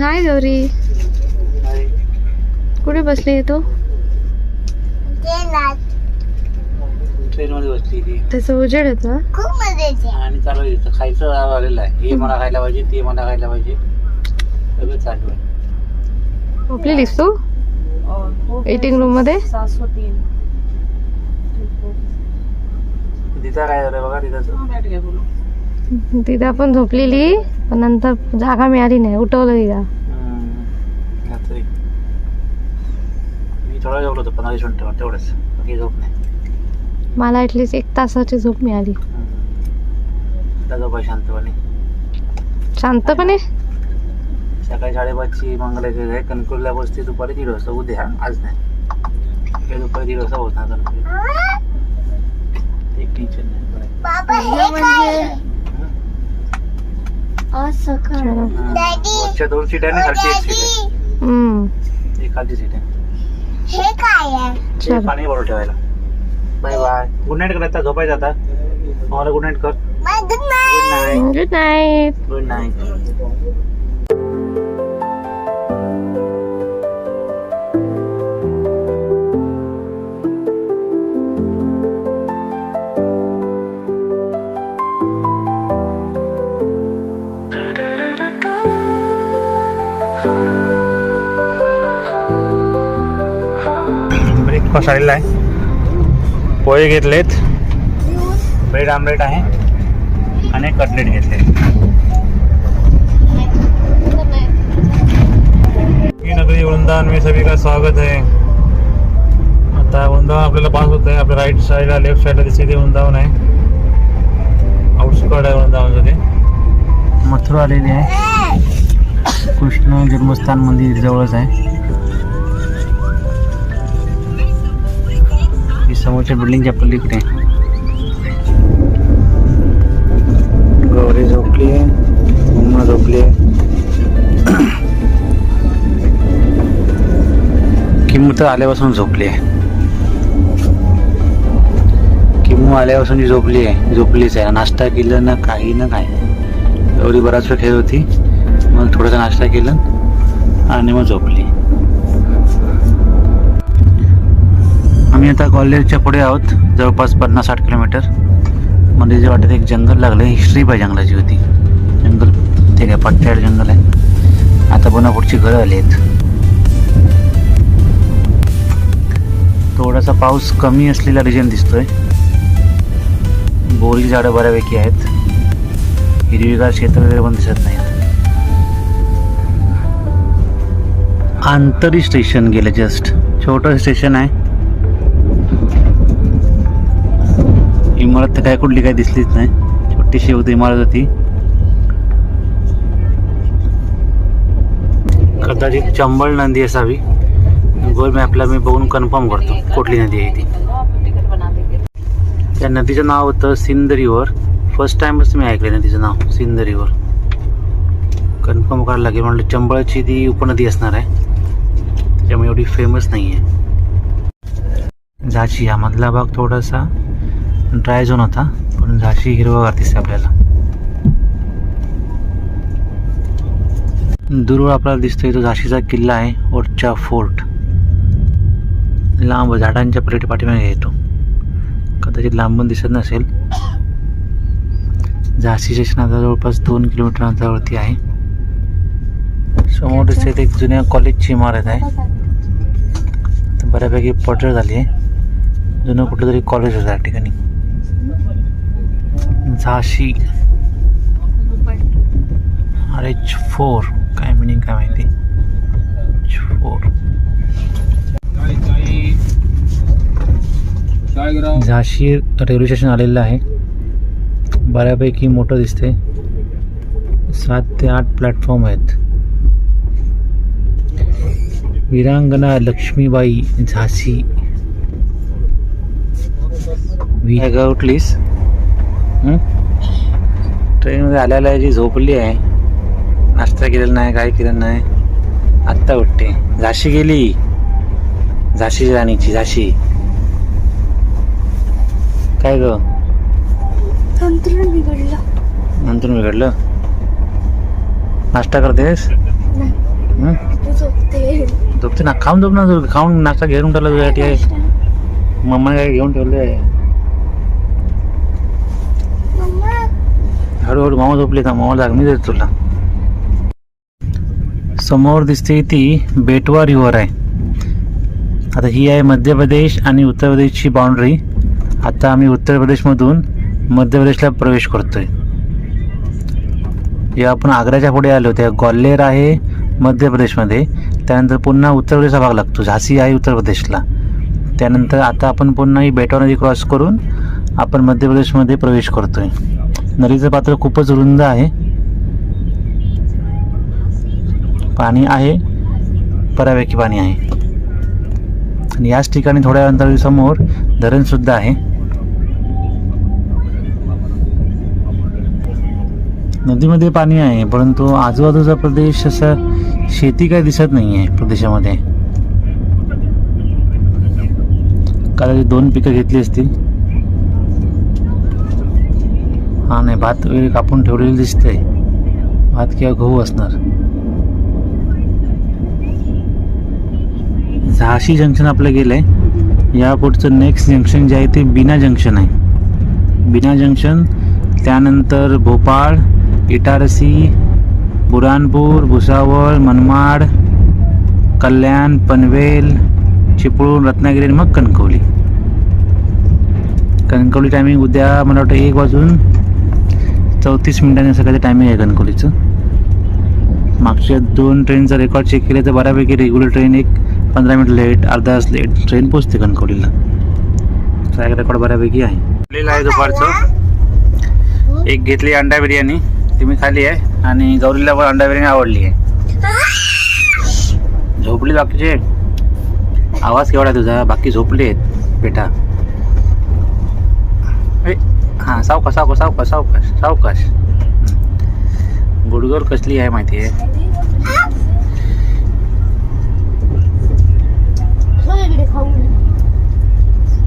हाय गौरी कुठे बसली तू? ट्रेन मध्ये बसली ती त्याचं उजेड येतो. आणि चालू आहे इथं खायचं आलेलं आहे. हे मला खायला पाहिजे ते मला खायला पाहिजे. सगळं चालू आहे. झोपलेलीस तू? एटिंग रूममध्ये? तिथं काय झालं बघा तिथं. तिथं पण झोपलेली पण नंतर जागा मिळाली नाही उठवलं तिला. मी थोडा झोपलो होतो पंधरा तेवढंच. बाकी झोप नाही. मला ऍटलीस्ट एक तासाची झोप मिळाली. शांतपणे. शांतपणे? सकाळी साडेपाचची मंगलाची आहे. कणकुरला बसते दुपारी दीड वाजता. उद्या आज नाही. दुपारी दीड वाजता पोहोचणार कणकुर एक टेन्शन नाही. वरच्या दोन सीट आहे ना खालची एक सीट आहे. हम्म. एक खालची सीट आहे. ते चलो पाणी बरोबर ठेवायला. Bye bye. गुड नाईट कर आता झोपायचं आता. मला गुड नाईट कर. Good night good night good night breakfast आलेला आहे. पोहे घेतलेत. ब्रेड आमलेट आहे. आणि कटलेट घेतले नगरी वृंदावन मी सभी का स्वागत आहे. आता वृंदावन आपल्याला पास होत आहे आपल्या राईट साईडला लेफ्ट साईडला दिसते ते वृंदावन आहे. आउटस्कर्ट आहे वृंदावनचं ते मथुरा आलेली आहे. कृष्ण जन्मस्थान मंदिर जवळच आहे. ही समोरच्या बिल्डिंगच्या पलीकडे गौरी झोपली आहे. उम्मा झोपली आहे. किमू तर आल्यापासून झोपली आहे. किमू आल्यापासून जी झोपली आहे झोपलीच आहे. नाश्ता केलं ना काही ना काय. गौरी बराच वेळ खेळ होती. मग थोडासा नाश्ता केला आणि मग झोपली. आम्ही आता कॉलेजच्या पुढे आहोत जवळपास पन्नास साठ किलोमीटर. मध्ये जे वाटत एक जंगल लागलं हिस्ट्री पाहिजे जंगलाची होती. जंगल ते काय पट्ट्याड जंगल आहे. आता पुन्हा पुढची घरं आली आहेत. थोडासा पाऊस कमी असलेला रिजन दिसतोय. बोरी झाडं बऱ्यापैकी आहेत. हिरवीगार क्षेत्र वगैरे पण दिसत नाहीत. आंतरी स्टेशन गेलं जस्ट छोटं स्टेशन आहे. इमारत तर काय कुठली काय दिसलीच नाही. छोटीशी होती इमारत होती. कदाचित चंबळ नदी असावी. गुगल मॅपला मी बघून कन्फर्म करतो कुठली नदी आहे ती. त्या नदीचं नाव होतं सिंध रिव्हर फर्स्ट टाइमच मी ऐकलं नदीचं नाव सिंध रिव्हर कन्फर्म करायला लागेल. म्हणलं चंबळची ती उपनदी असणार आहे. त्यामुळे एवढी फेमस नाही आहे झाशी हा मधला भाग थोडासा ड्राय झोन होता पण झाशी हिरवगार दिसते आपल्याला. दूरवर आपल्याला दिसतोय तो झाशीचा किल्ला आहे ओटचा फोर्ट लांब झाडांच्या पलीकडे पाठीमागे येतो. कदाचित लांबून दिसत नसेल. झाशी स्टेशन आता जवळपास दोन किलोमीटर अंतरावरती आहे. समोर दिसते एक जुन्या कॉलेजची इमारत आहे. बऱ्यापैकी पडझड झाली आहे. कुठलं तरी कॉलेज होतं त्या ठिकाणी. झाशी. आर एच फोर काय मिनिंग काय माहिती? फोर झाशी रेल्वे स्टेशन आलेलं आहे. बऱ्यापैकी मोठं दिसते सात आठ प्लॅटफॉर्म आहेत. वीरांगना लक्ष्मीबाई झाशी उठलीस? ट्रेनमध्ये आल्याला जी झोपली आहे नाश्ता केलेला नाही काय केलं नाही आत्ता उठते. झाशी गेली. झाशी राणीची झाशी. काय ग? अंतरण बिघडलं. नंतर बिघडलं? नाश्ता करतेस? हं? झोपते ना खाऊन झोप ना खाऊन नाश्ता घेऊन ठेवला तुझ्यासाठी आहे मम्मा काय घेऊन ठेवले. हळूहळू मामा झोपले का? मामा जाग मी देत तुला. समोर दिसते ती बेटवा रिव्हर आहे. आता ही आहे मध्य प्रदेश आणि उत्तर प्रदेशची बाउंड्री आता आम्ही उत्तर प्रदेशमधून मध्य प्रदेशला प्रवेश करतोय. जेव्हा आपण आग्र्याच्या पुढे आलो तेव्हा ग्वाल्हेर आहे मध्य प्रदेशमध्ये. त्यानंतर पुन्हा उत्तर प्रदेशचा भाग लागतो. झाशी आहे उत्तर प्रदेशला. त्यानंतर आता आपण पुन्हा ही बेटवा नदी क्रॉस करून आपण मध्य प्रदेशमध्ये प्रवेश करतोय. नदीचं पात्र खूपच रुंद आहे. पाणी आहे. बऱ्यापैकी पाणी आहे. आणि याच ठिकाणी थोड्या अंतरासमोर धरणसुद्धा आहे. नदीमध्ये पाणी आहे परंतु आजूबाजूचा प्रदेश असा शेती काय दिसत नाही आहे प्रदेशामध्ये कदाचित दोन पिकं घेतली असतील. हा नाही भात वगैरे कापून ठेवलेली दिसतंय. भात किंवा गहू असणार. झाशी जंक्शन आपलं गेलंय. या पुढचं नेक्स्ट जंक्शन जे आहे ते बिना जंक्शन आहे. बिना जंक्शन त्यानंतर भोपाळ इटारसी बुरानपूर भुसावळ मनमाड कल्याण पनवेल चिपळूण रत्नागिरी आणि मग कणकवली. कणकवली टायमिंग उद्या मला वाटतं एक वाजून चौतीस मिनिटांनी सकाळचं टायमिंग आहे कणकवलीचं. मागच्या दोन ट्रेनचा रेकॉर्ड चेक केले तर बऱ्यापैकी रेग्युलर ट्रेन एक पंधरा मिनिट लेट अर्धा तास लेट ट्रेन पोचते कणकवलीला. ट्रॅक रेकॉर्ड बऱ्यापैकी आहे. आहे दुपारचं. एक घेतली अंडा बिर्याणी. ती मी खाली आहे आणि गौरीला पण अंडा बिर्याणी आवडली आहे. झोपली बाकीचे? आवाज केवढा आहे तुझा? बाकी झोपले आहेत बेटा. ए, हा सावकाश सावकाश सावकाश सावकाश सावकाश. गुडगोर कसली आहे माहिती आहे?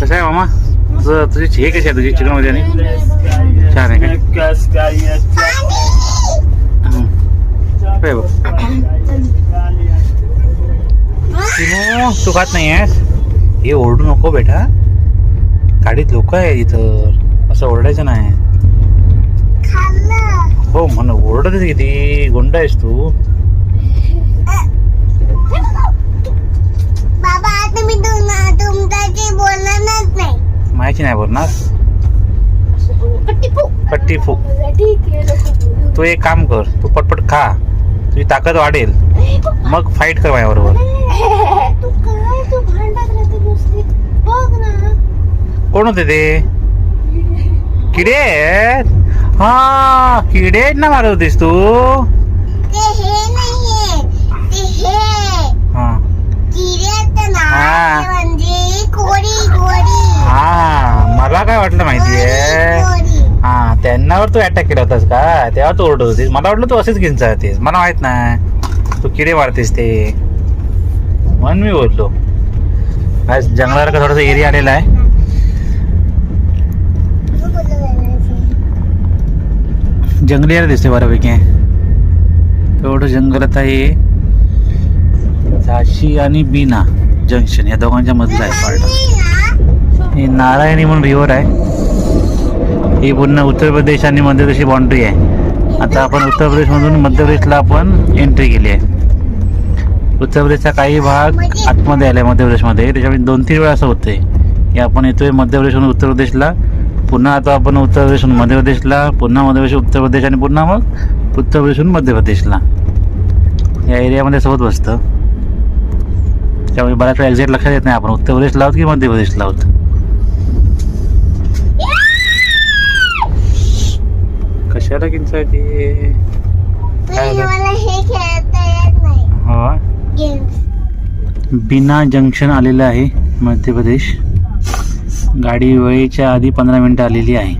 कसं आहे मामा? तुझं तुझी हे कशी आहे तुझी चिकन बिर्याणी छान आहे. चिमू, तू खात नाही आहेस? हे ओरडू नको बेटा. गाडीत लोक आहे इथं. असं ओरडायचं नाही. हो म्हण ओरडतच किती? गुंड आहेस तू. माहिती नाही बोलणार? पट्टी फूक तू एक काम कर तू पटपट खा. तुझी ताकद वाढेल. मग फाईट कर माझ्याबरोबर. बघ ना. कोण होते ते? किडे? हा किडे ना मारत होतीस तू ते हे. हे. हा हा. म्हणजे हा मला काय वाटलं माहितीये? हा त्यांनावर तू अटॅक केला होतास का? तेव्हा तू ओरडत होतीस. मला वाटलं तू असेच घेऊन जातेस मला माहीत नाही. तू किडे मारतेस ते. म्हणून मी बोललो. आज जंगलाला का थोडासा एरिया आलेला आहे. जंगली एरिया दिसते बऱ्यापैकी. तेवढं जंगलात आहे झाशी आणि बीना जंक्शन या दोघांच्या मधलं आहे पार्ट हे नारायणी म्हणून रिव्हर आहे. ही पूर्ण उत्तर प्रदेश आणि मध्य प्रदेशची बाउंड्री आहे. आता आपण उत्तर प्रदेशमधून मध्य प्रदेशला आपण एंट्री केली आहे. उत्तर प्रदेशचा काही भाग आतमध्ये आला आहे मध्य प्रदेशमध्ये. त्याच्यामुळे दोन तीन वेळा असं होतंय की आपण येतोय मध्य प्रदेशहून उत्तर प्रदेशला पुन्हा आता आपण उत्तर प्रदेशहून मध्य प्रदेशला पुन्हा मध्य प्रदेश उत्तर प्रदेश आणि पुन्हा मग उत्तर प्रदेशहून मध्य प्रदेशला. या एरियामध्ये सोबत बसतं. त्यामुळे बऱ्याच वेळा एक्झॅक्ट लक्षात येत नाही आपण. उत्तर प्रदेशला आहोत की मध्य प्रदेशला आहोत? कशाला हे हा गेम्स बिना जंक्शन आलेलं आहे मध्य प्रदेश. गाडी वेळेच्या आधी पंधरा मिनटं आलेली आहे.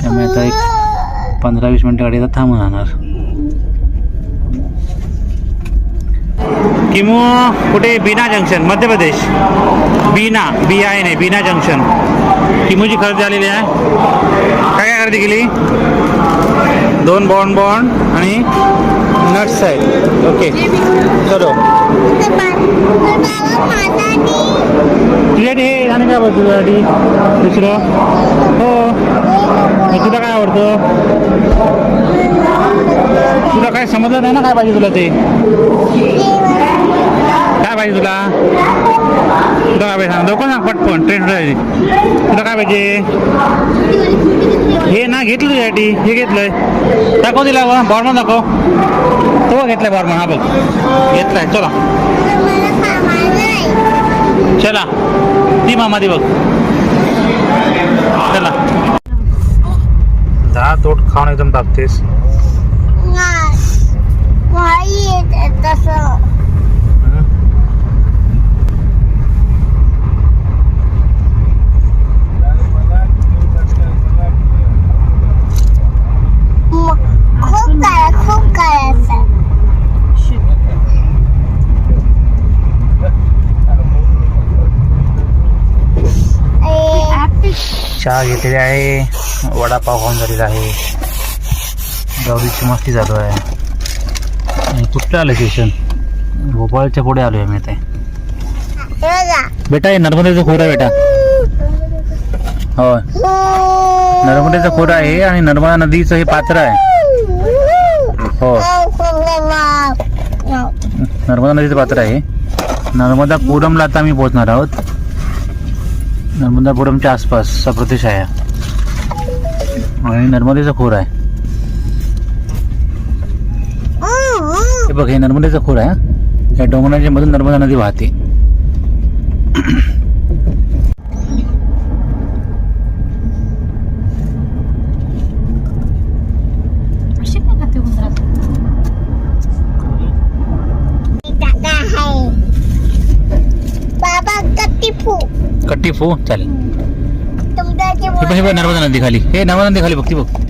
त्यामुळे आता एक पंधरा वीस मिनटं गाडी आता थांबून राहणार. किमू कुठे? बिना जंक्शन मध्य प्रदेश. बिना बी आहे नाही बिना जंक्शन. किमूची खरेदी आलेली आहे? खरेदी केली दोन बॉन्ड बॉन्ड आणि नट्स आहेत. ओके चलो. तर तुझ्यासाठी हे आणि काय आवडतं तुझ्यासाठी? दुसरं? हो. तुला काय आवडतं? तुला काय समजलं नाही ना काय पाहिजे तुला ते? काय पाहिजे तुला? तुला काय पाहिजे सांग लवकर सांग पटकन ट्रेन तुला काय पाहिजे हे ना घेतलं तुझ्यासाठी हे घेतलंय दाखव दिला बा बॉर्मन दाखव तो घेतलाय बॉर्मन हा बघ घेतलाय चला चला ती मामा दी बघ चला दहा तोट खाऊन एकदम येत तसं खूप काय चहा घेतलेली आहे. वडापाव खाऊन झालेला आहे. गौरीची मस्ती चालू आहे. आणि कुठलं आलं स्टेशन भोपाळच्या पुढे आलोय मी ते. बेटा हे नर्मदेचं खोरं आहे बेटा. होय. नर्मदेचं खोरं आहे आणि नर्मदा नदीचं हे पात्र आहे. हो नर्मदा नदीचं पात्र आहे. नर्मदापुरमला आता आम्ही पोहोचणार आहोत. नर्मदापुरमच्या आसपास सप्रदेश आहे आणि नर्मदेचं खोर आहे. हे बघ हे नर्मदेचं खोर आहे या डोंगराच्या मधून नर्मदा नदी वाहते. फो चालेल. हे हे नर्मदा नदी खाली हे नर्मदा नदी खाली बघ ती बघ.